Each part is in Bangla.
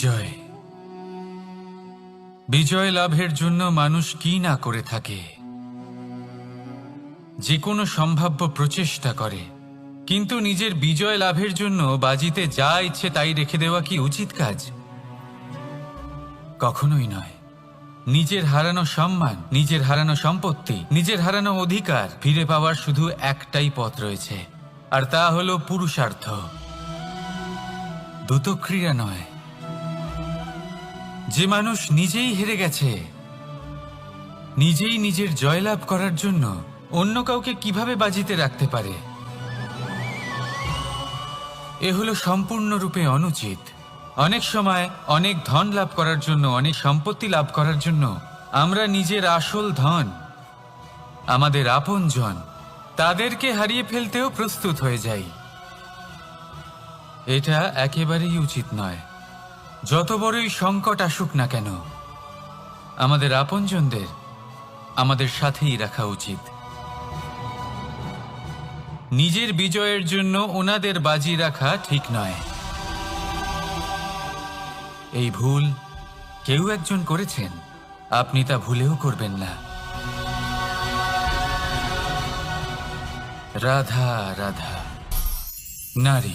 বিজয়। বিজয় লাভের জন্য মানুষ কি না করে থাকে, যে কোনো সম্ভাব্য প্রচেষ্টা করে, কিন্তু নিজের বিজয় লাভের জন্য বাজিতে যা ইচ্ছে তাই রেখে দেওয়া কি উচিত কাজ? কখনোই নয়। নিজের হারানো সম্মান, নিজের হারানো সম্পত্তি, নিজের হারানো অধিকার ফিরে পাওয়ার শুধু একটাই পথ রয়েছে, আর তা হলো পুরুষার্থ। দ্রুতক্রিয়া নয় যে মানুষ নিজেই হেরে গেছে, নিজেই নিজের জয়লাভ করার জন্য অন্য কাউকে কীভাবে বাজিতে রাখতে পারে? এ হলো সম্পূর্ণরূপে অনুচিত। অনেক সময় অনেক ধন লাভ করার জন্য, অনেক সম্পত্তি লাভ করার জন্য আমরা নিজের আসল ধন, আমাদের আপনজন, তাদেরকে হারিয়ে ফেলতেও প্রস্তুত হয়ে যাই। এটা একেবারেই উচিত নয়। যত বড়ই সংকট আসুক না কেন, আমাদের আপনজনদের আমাদের সাথেই রাখা উচিত। নিজের বিজয়ের জন্য ওনাদের বাজি রাখা ঠিক নয়। এই ভুল কেউ একজন করেছেন, আপনি তা ভুলেও করবেন না। রাধা রাধা, নারী।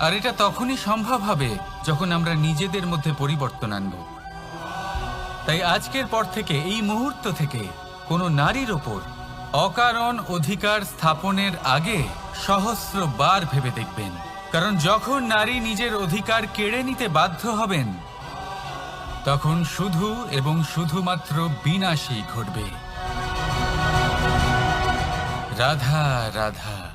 আর এটা তখনই সম্ভব হবে যখন আমরা নিজেদের মধ্যে পরিবর্তন আনব। তাই আজকের পর থেকে এই মুহূর্ত থেকে কোনো নারীর ওপর অকারণ অধিকার স্থাপনের আগে সহস্র বার ভেবে দেখবেন। কারণ যখন নারী নিজের অধিকার কেড়ে নিতে বাধ্য হবেন, তখন শুধু এবং শুধুমাত্র বিনাশই ঘটবে। রাধা রাধা।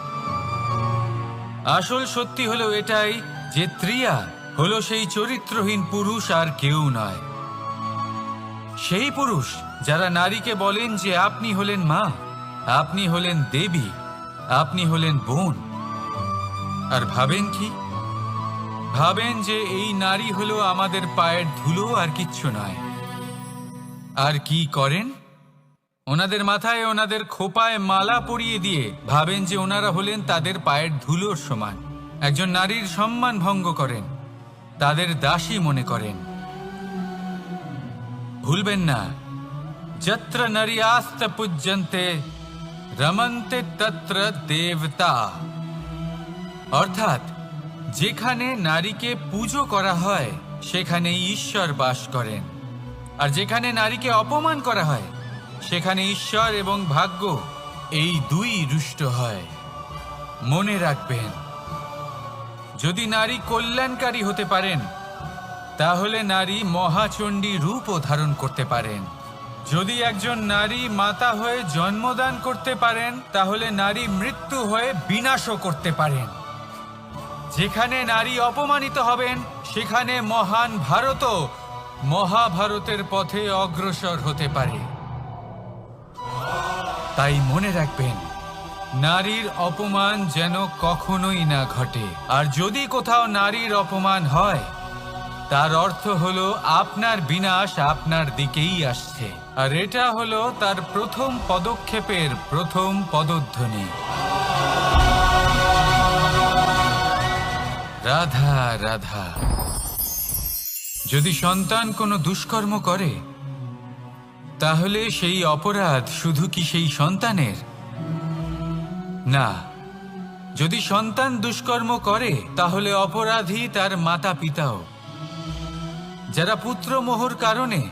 আসল সত্যি হলো এটাই যে ত্রিয়া হলো সেই চরিত্রহীন পুরুষ আর কেউ নয়। সেই পুরুষ যারা নারীকে বলেন যে আপনি হলেন মা, আপনি হলেন দেবী, আপনি হলেন বোন। আর ভাবেন কি? ভাবেন যে এই নারী হলো আমাদের পায়ের ধুলো আর কিচ্ছু নয়। আর কি করেন? ওনাদের মাথায় ওনাদের খোপায় মালা পরিয়ে দিয়ে ভাবেন যে ওনারা হলেন তাদের পায়ের ধুলোর সমান। একজন নারীর সম্মান ভঙ্গ করেন, তাদের দাসী মনে করেন। ভুলবেন না, যত্র নারী আস্ত পূজ্যন্তে, রমন্তে তত্র দেবতা। অর্থাৎ, যেখানে নারীকে পুজো করা হয় সেখানে ঈশ্বর বাস করেন। আর যেখানে নারীকে অপমান করা হয় সেখানে ঈশ্বর এবং ভাগ্য এই দুই রুষ্ট হয়। মনে রাখবেন, যদি নারী কল্যাণকারী হতে পারেন, তাহলে নারী মহাচণ্ডী রূপও ধারণ করতে পারেন। যদি একজন নারী মাতা হয়ে জন্মদান করতে পারেন, তাহলে নারী মৃত্যু হয়ে বিনাশও করতে পারেন। যেখানে নারী অপমানিত হবেন, সেখানে মহান ভারতও মহাভারতের পথে অগ্রসর হতে পারে। তাই মনে রাখবেন, নারীর অপমান যেন কখনোই না ঘটে। আর যদি কোথাও নারীর অপমান হয়, তার অর্থ হলো আপনার বিনাশ আপনার দিকেই আসছে। আর এটা হলো তার প্রথম পদক্ষেপের প্রথম পদধ্বনি। রাধা রাধা। যদি সন্তান কোনো দুষ্কর্ম করে তাহলে সেই অপরাধ শুধু কি সেই সন্তানের? না। যদি সন্তান দুষ্কর্ম করে, তাহলে অপরাধী তার মাতা পিতাও যারা পুত্রমোহর কারণে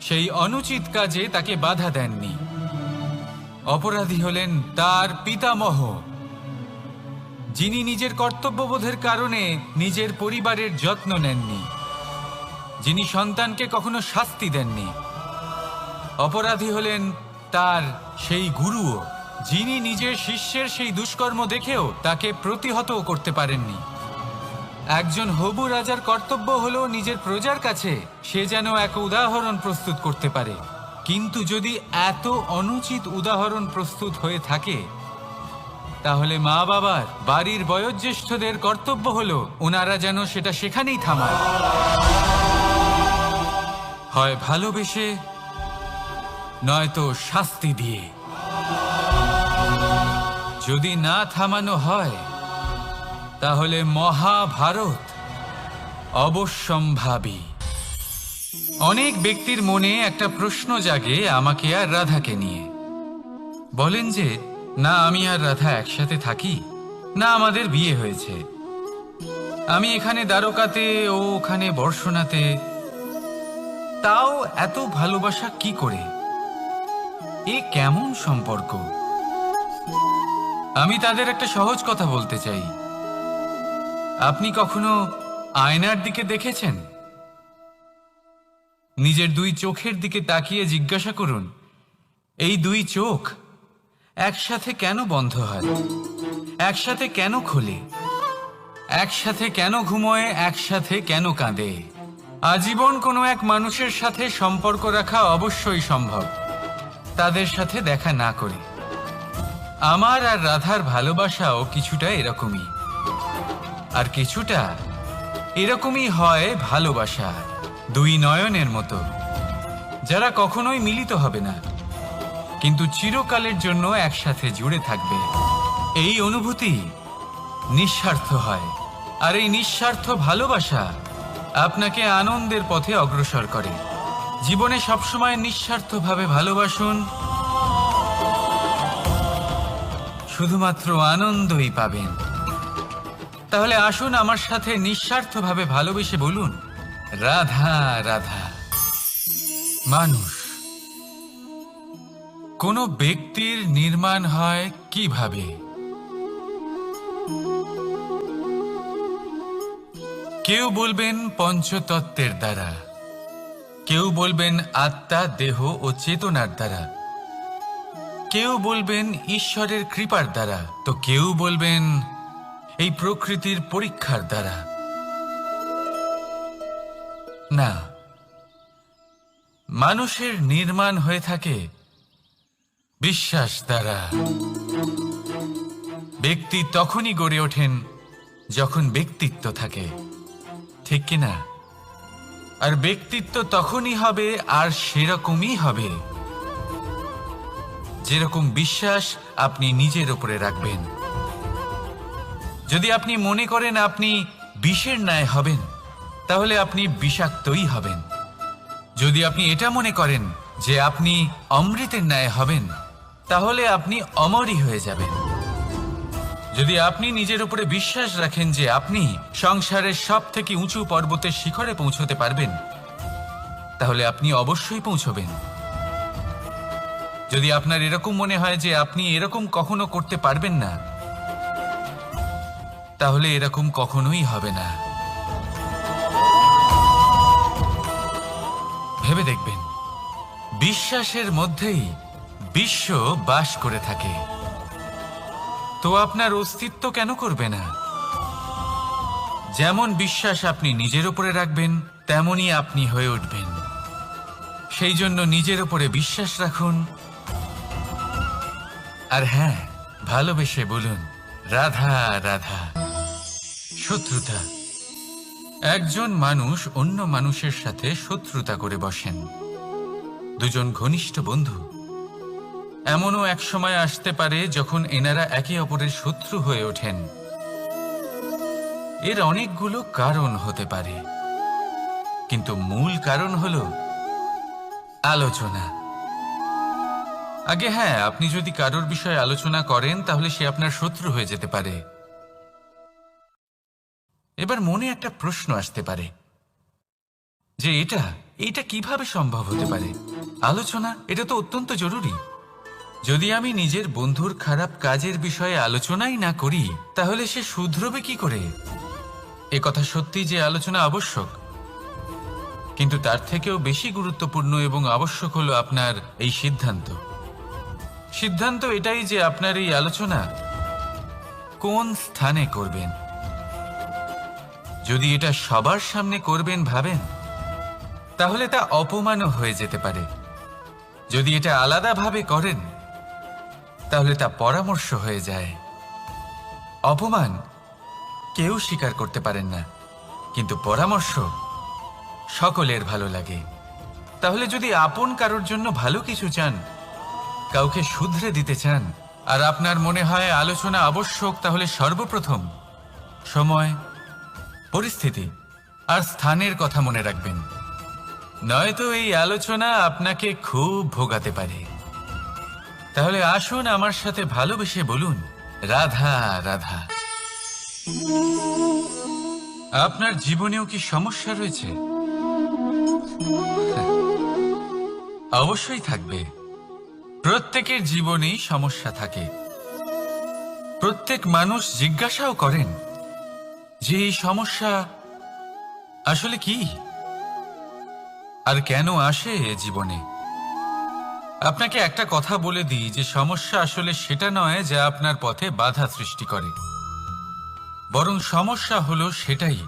সেই অনুচিত কাজে তাকে বাধা দেননি। অপরাধী হলেন তার পিতামহ। যিনি নিজের কর্তব্যবোধের কারণে নিজের পরিবারের যত্ন নেননি। যিনি সন্তানকে কখনো শাস্তি দেননি। অপরাধী হলেন তার সেই গুরুও, যিনি নিজের শিষ্যের সেই দুষ্কর্ম দেখেও তাকে প্রতিহতও করতে পারেননি। একজন হবু রাজার কর্তব্য হল নিজের প্রজার কাছে সে যেন এক উদাহরণ প্রস্তুত করতে পারে। কিন্তু যদি এত অনুচিত উদাহরণ প্রস্তুত হয়ে থাকে, তাহলে মা বাবার বাড়ির বয়োজ্যেষ্ঠদের কর্তব্য হলো ওনারা যেন সেটা সেখানেই থামায়। হয় ভালোবেসে নয়তো শাস্তি দিয়ে। যদি না থামানো হয়, তাহলে মহাভারত অবশ্যম্ভাবী। অনেক ব্যক্তির মনে একটা প্রশ্ন জাগে আমাকে আর রাধাকে নিয়ে। বলেন যে, না, আমি আর রাধা একসাথে থাকি, না আমাদের বিয়ে হয়েছে। আমি এখানে দ্বারকাতে ও ওখানে বর্ষণাতে, তাও এত ভালোবাসা কি করে? এ কেমন সম্পর্ক? আমি তাদের একটা সহজ কথা বলতে চাই। আপনি কখনো আয়নার দিকে দেখেছেন? নিজের দুই চোখের দিকে তাকিয়ে জিজ্ঞাসা করুন, এই দুই চোখ একসাথে কেন বন্ধ হয়? একসাথে কেন খোলে? একসাথে কেন ঘুমোয়? একসাথে কেন কাঁদে? আজীবন কোনো এক মানুষের সাথে সম্পর্ক রাখা অবশ্যই সম্ভব। তাদের সাথে দেখা না করি। আমার আর রাধার ভালোবাসাও কিছুটা এরকমই। আর কিছুটা এরকমই হয় ভালোবাসা দুই নয়নের মতো, যারা কখনোই মিলিত হবে না। কিন্তু চিরকালের জন্য একসাথে জুড়ে থাকবে। এই অনুভূতি নিঃস্বার্থ হয়। আর এই নিঃস্বার্থ ভালোবাসা আপনাকে আনন্দের পথে অগ্রসর করে। জীবনে সবসময় নিঃস্বার্থভাবে ভালোবাসুন। শুধুমাত্র আনন্দই পাবেন। তাহলে আসুন আমার সাথে নিঃস্বার্থভাবে ভালোবেসে বলুন, রাধা রাধা। মানুষ, কোনো ব্যক্তির নির্মাণ হয় কীভাবে? কেউ বলবেন পঞ্চতত্ত্বের দ্বারা। কেউ বলবেন আত্মা, দেহ ও চেতনার দ্বারা। কেউ বলবেন ঈশ্বরের কৃপার দ্বারা। তো কেউ বলবেন এই প্রকৃতির পরীক্ষার দ্বারা। না, মানুষের নির্মাণ হয়ে থাকে বিশ্বাস দ্বারা। ব্যক্তি তখনই গড়ে ওঠেন যখন ব্যক্তিত্ব থাকে। ঠিক কিনা? আর ব্যক্তিত্ব তখনই হবে আর সেরকমই হবে। যেরকম বিশ্বাস আপনি নিজের উপরে রাখবেন। যদি আপনি মনে করেন আপনি বিষের ন্যায় হবেন, তাহলে আপনি বিষাক্তই হবেন। যদি আপনি এটা মনে করেন যে আপনি অমৃতের ন্যায় হবেন, তাহলে আপনি অমরই হয়ে যাবেন। যদি আপনি নিজের উপরে বিশ্বাস রাখেন যে আপনি সংসারের সব থেকে উঁচু পর্বতের শিখরে পৌঁছতে পারবেন, তাহলে আপনি অবশ্যই পৌঁছবেন। যদি আপনার এরকম মনে হয় যে আপনি এরকম কখনো করতে পারবেন না, তাহলে এরকম কখনোই হবে না। ভেবে দেখবেন, বিশ্বাসের মধ্যেই বিশ্ব বাস করে থাকে। তো আপনার অস্তিত্ব কেন করবে না? যেমন বিশ্বাস আপনি নিজের উপরে রাখবেন তেমনই আপনি হয়ে উঠবেন। সেই জন্য নিজের উপরে বিশ্বাস রাখুন। আর হ্যাঁ ভালোবেসে বলুন, রাধা রাধা, শত্রুতা। একজন মানুষ অন্য মানুষের সাথে শত্রুতা করে বসেন। দুজন ঘনিষ্ঠ বন্ধু। এমনও এক সময় আসতে পারে যখন এনারা একে অপরের শত্রু হয়ে ওঠেন। এর অনেকগুলো কারণ হতে পারে। কিন্তু মূল কারণ হল আলোচনা। আগে হ্যাঁ আপনি যদি কারোর বিষয়ে আলোচনা করেন, তাহলে সে আপনার শত্রু হয়ে যেতে পারে। এবার মনে একটা প্রশ্ন আসতে পারে। যে এটা এটা কীভাবে সম্ভব হতে পারে? আলোচনা, এটা তো অত্যন্ত জরুরি। যদি আমি নিজের বন্ধুর খারাপ কাজের বিষয়ে আলোচনাই না করি, তাহলে সে শুধরবে কি করে? এ কথা সত্যি যে আলোচনা আবশ্যক। কিন্তু তার থেকেও বেশি গুরুত্বপূর্ণ এবং আবশ্যক হলো আপনার এই সিদ্ধান্ত। সিদ্ধান্ত এটাই যে আপনার এই আলোচনা কোন স্থানে করবেন? যদি এটা সবার সামনে করবেন ভাবেন, তাহলে তা অপমানও হয়ে যেতে পারে। যদি এটা আলাদাভাবে করেন তাহলে তা পরামর্শ হয়ে যায়। অপমান কেউ স্বীকার করতে পারেন না, কিন্তু পরামর্শ সকলের ভালো লাগে। তাহলে যদি আপন কারোর জন্য ভালো কিছু চান, কাউকে শুধরে দিতে চান, আর আপনার মনে হয় আলোচনা আবশ্যক, তাহলে সর্বপ্রথম সময়, পরিস্থিতি আর স্থানের কথা মনে রাখবেন। নয়তো এই আলোচনা আপনাকে খুব ভোগাতে পারে। তাহলে আসুন আমার সাথে ভালোবেসে বলুন, রাধা রাধা। আপনার জীবনেও কি সমস্যা রয়েছে? অবশ্যই থাকবে। প্রত্যেকের জীবনেই সমস্যা থাকে। প্রত্যেক মানুষ জিজ্ঞাসাও করেন যে এই সমস্যা আসলে কি? আর কেন আসে এ জীবনে? আপনাকে একটা কথা বলে দিই, যে সমস্যা আসলে সেটা নয় যা আপনার পথে বাধা সৃষ্টি করে। বরং সমস্যা হলো সেটাই,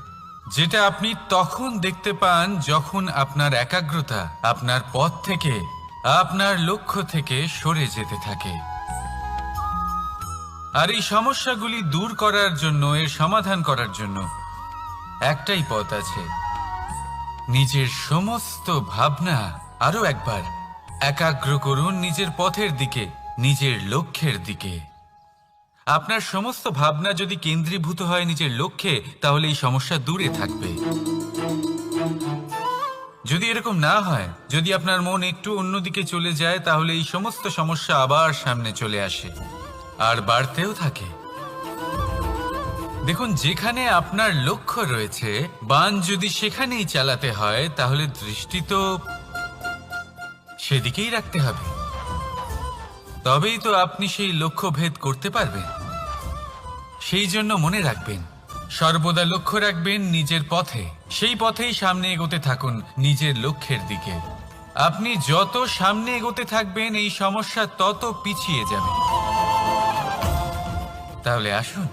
যেটা আপনি তখন দেখতে পান যখন আপনার একাগ্রতা আপনার পথ থেকে, আপনার লক্ষ্য থেকে সরে যেতে থাকে। আর এই সমস্যাগুলি দূর করার জন্য, এর সমাধান করার জন্য একটাই পথ আছে। নিজের সমস্ত ভাবনা আরও একবার একাগ্র করুন নিজের পথের দিকে, নিজের লক্ষ্যের দিকে। আপনার সমস্ত ভাবনা যদি কেন্দ্রীভূত হয় নিজের লক্ষ্যে, তাহলে এই সমস্যা দূরে থাকবে। যদি এরকম না হয়, যদি আপনার মন একটু অন্যদিকে চলে যায়, তাহলে এই সমস্ত সমস্যা আবার সামনে চলে আসে, আর বাড়তেও থাকে। দেখুন, যেখানে আপনার লক্ষ্য রয়েছে, বান যদি সেখানেই চালাতে হয়, তাহলে দৃষ্টি তো সেদিকেই রাখতে হবে। তবেই তো আপনি সেই লক্ষ্য ভেদ করতে পারবেন। সেই জন্য মনে রাখবেন, সর্বদা লক্ষ্য রাখবেন নিজের পথে। সেই পথেই সামনে এগোতে থাকুন নিজের লক্ষ্যের দিকে। আপনি যত সামনে এগোতে থাকবেন, এই সমস্যা তত পিছিয়ে যাবে। তাহলে আসুন,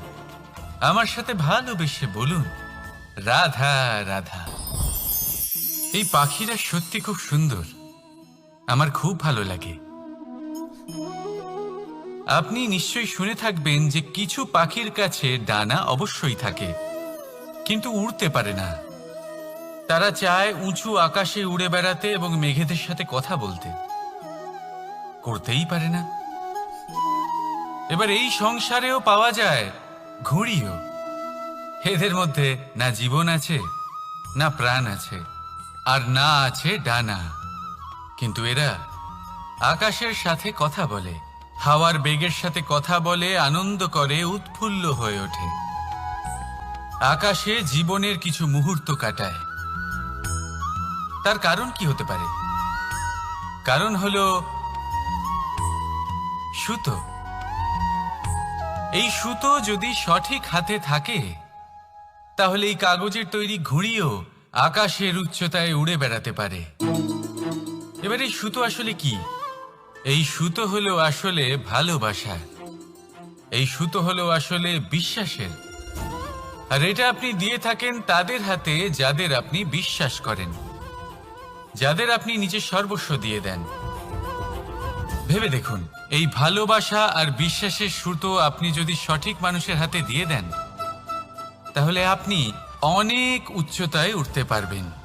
আমার সাথে ভালোবেসে বলুন, রাধা রাধা। এই পাখিরা সত্যি খুব সুন্দর। আমার খুব ভালো লাগে। আপনি নিশ্চয়ই শুনে থাকবেন যে কিছু পাখির কাছে ডানা অবশ্যই থাকে, কিন্তু উড়তে পারে না। তারা চায় উঁচু আকাশে উড়ে বেড়াতে এবং মেঘেদের সাথে কথা বলতে। করতেই পারে না। এবার এই সংসারেও পাওয়া যায় ঘুড়িও। এদের মধ্যে না জীবন আছে, না প্রাণ আছে, আর না আছে ডানা। কিন্তু এরা আকাশের সাথে কথা বলে, হাওয়ার বেগের সাথে কথা বলে, আনন্দ করে, উৎফুল্ল হয়ে ওঠে। আকাশে জীবনের কিছু মুহূর্ত কাটায়। তার কারণ কি হতে পারে? কারণ হলো সুতো। এই সুতো যদি সঠিক হাতে থাকে, তাহলে এই কাগজের তৈরি ঘুড়িও আকাশের উচ্চতায় উড়ে বেড়াতে পারে। এবার এই সুতো আসলে কি? এই সুতো হলো আসলে ভালোবাসা। এই সুতো হলো আসলে বিশ্বাসের। আর এটা আপনি দিয়ে থাকেন তাদের হাতে যাদের আপনি বিশ্বাস করেন। যাদের আপনি নিজের সর্বস্ব দিয়ে দেন। ভেবে দেখুন, এই ভালোবাসা আর বিশ্বাসের সুতো আপনি যদি সঠিক মানুষের হাতে দিয়ে দেন, তাহলে আপনি অনেক উচ্চতায় উঠতে পারবেন।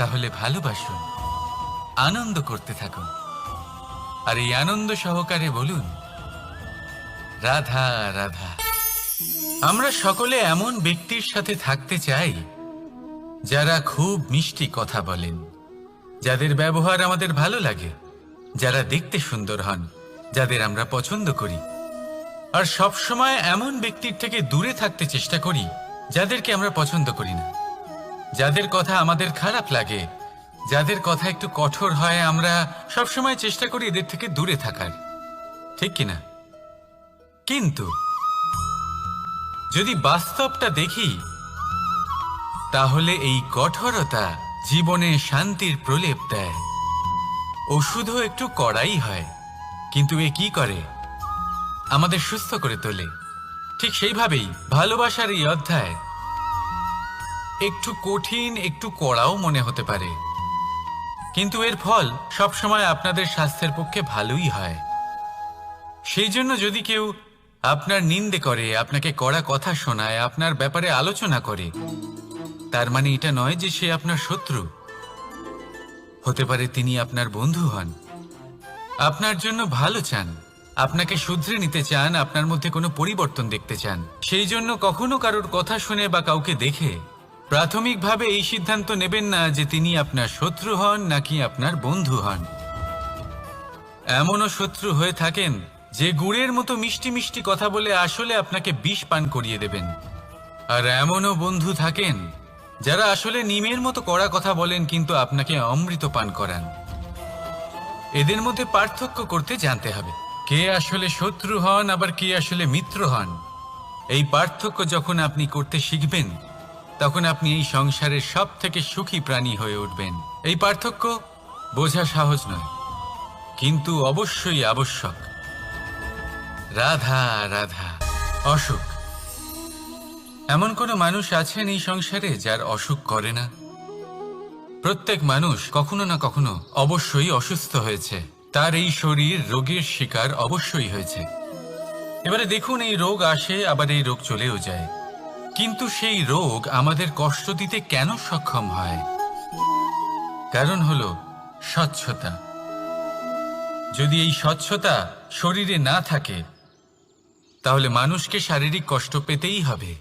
তাহলে ভালোবাসুন, আনন্দ করতে থাকুন। আর এই আনন্দ সহকারে বলুন, রাধা রাধা। আমরা সকলে এমন ব্যক্তির সাথে থাকতে চাই, যারা খুব মিষ্টি কথা বলেন, যাদের ব্যবহার আমাদের ভালো লাগে, যারা দেখতে সুন্দর হন, যাদের আমরা পছন্দ করি। আর সব সময় এমন ব্যক্তির থেকে দূরে থাকতে চেষ্টা করি, যাদেরকে আমরা পছন্দ করি না। যাদের কথা আমাদের খারাপ লাগে, যাদের কথা একটু কঠোর হয়, আমরা সব সময় চেষ্টা করি এদের থেকে দূরে থাকার। ঠিক কিনা? কিন্তু, যদি বাস্তবটা দেখি, তাহলে এই কঠোরতা জীবনে শান্তির প্রলেপ দেয়। ওষুধও একটু কড়াই হয়, কিন্তু এ কি করে? আমাদের সুস্থ করে তোলে। ঠিক সেইভাবেই ভালোবাসার এই অধ্যায়। একটু কঠিন, একটু কড়াও মনে হতে পারে। কিন্তু এর ফল সবসময় আপনাদের স্বাস্থ্যের পক্ষে ভালোই হয়। সেই জন্য যদি কেউ আপনার নিন্দে করে, আপনাকে কড়া কথা শোনায়, আপনার ব্যাপারে আলোচনা করে, তার মানে এটা নয় যে সে আপনার শত্রু। হতে পারে তিনি আপনার বন্ধু হন। আপনার জন্য ভালো চান, আপনাকে শুধরে নিতে চান, আপনার মধ্যে কোনো পরিবর্তন দেখতে চান। সেই জন্য কখনো কারোর কথা শুনে বা কাউকে দেখে প্রাথমিকভাবে এই সিদ্ধান্ত নেবেন না যে তিনি আপনার শত্রু হন নাকি আপনার বন্ধু হন। এমনও শত্রু হয়ে থাকেন যে গুড়ের মতো মিষ্টি মিষ্টি কথা বলে আসলে আপনাকে বিষ পান করিয়ে দেবেন। আর এমনও বন্ধু থাকেন যারা আসলে নিমের মতো কড়া কথা বলেন কিন্তু আপনাকে অমৃত পান করান। এদের মধ্যে পার্থক্য করতে জানতে হবে, কে আসলে শত্রু হন, আবার কে আসলে মিত্র হন। এই পার্থক্য যখন আপনি করতে শিখবেন তখন আপনি এই সংসারের সব থেকে সুখী প্রাণী হয়ে উঠবেন। এই পার্থক্য বোঝা সহজ নয়, কিন্তু অবশ্যই আবশ্যক। রাধা রাধা, অসুখ। এমন কোনো মানুষ আছেন এই সংসারে যার অসুখ করে না? প্রত্যেক মানুষ কখনো না কখনো অবশ্যই অসুস্থ হয়েছে। তার এই শরীর রোগের শিকার অবশ্যই হয়েছে। এবারে দেখুন এই রোগ আসে, আবার এই রোগ চলেও যায়। কিন্তু সেই রোগ আমাদের কষ্ট দিতে কেন সক্ষম হয়? কারণ হলো স্বচ্ছতা। যদি এই স্বচ্ছতা শরীরে না থাকে, তাহলে মানুষকে শারীরিক কষ্ট পেতেই হবে।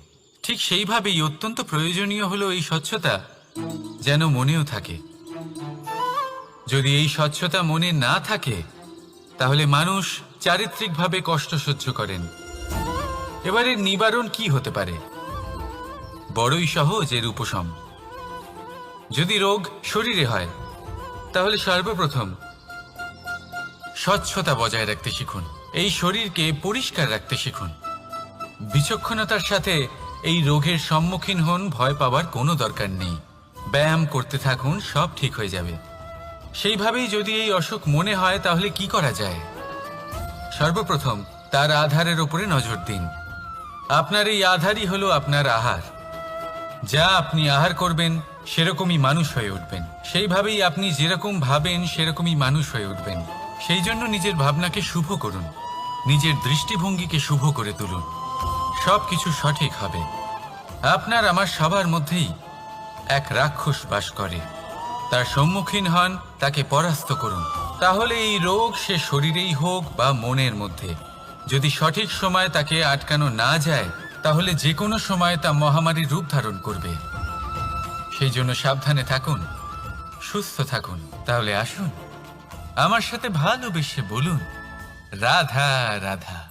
ঠিক সেইভাবেই অত্যন্ত প্রয়োজনীয় হলো এই স্বচ্ছতা যেন মনেও থাকে। যদি এই স্বচ্ছতা মনে না থাকে, তাহলে মানুষ চারিত্রিকভাবে কষ্ট সহ্য করেন। এবারে নিবারণ কি হতে পারে? বড়ই সহজ এর উপশম। যদি রোগ শরীরে হয়, তাহলে সর্বপ্রথম স্বচ্ছতা বজায় রাখতে শিখুন। এই শরীরকে পরিষ্কার রাখতে শিখুন। বিচক্ষণতার সাথে এই রোগের সম্মুখীন হন, ভয় পাওয়ার কোনো দরকার নেই। ব্যায়াম করতে থাকুন, সব ঠিক হয়ে যাবে। সেইভাবেই যদি এই অসুখ মনে হয়, তাহলে কি করা যায়? সর্বপ্রথম তার আধারের উপরে নজর দিন। আপনার এই আধারই হলো আপনার আহার। যা আপনি আহার করবেন, সেরকমই মানুষ হয়ে উঠবেন। সেইভাবেই আপনি যেরকম ভাবেন, সেরকমই মানুষ হয়ে উঠবেন। সেই জন্য নিজের ভাবনাকে শুভ করুন। নিজের দৃষ্টিভঙ্গিকে শুভ করে তুলুন। সব কিছু সঠিক হবে। আপনার আমার সবার মধ্যেই এক রাক্ষস বাস করে। তার সম্মুখীন হন, তাকে পরাস্ত করুন। তাহলে এই রোগ সে শরীরেই হোক বা মনের মধ্যে। যদি সঠিক সময় তাকে আটকানো না যায় তাহলে যে কোনো সময় তা মহামারীর রূপ ধারণ করবে। সেই জন্য সাবধানে থাকুন, সুস্থ থাকুন। তাহলে আসুন। আমার সাথে ভালোবেসে বলুন, রাধা রাধা।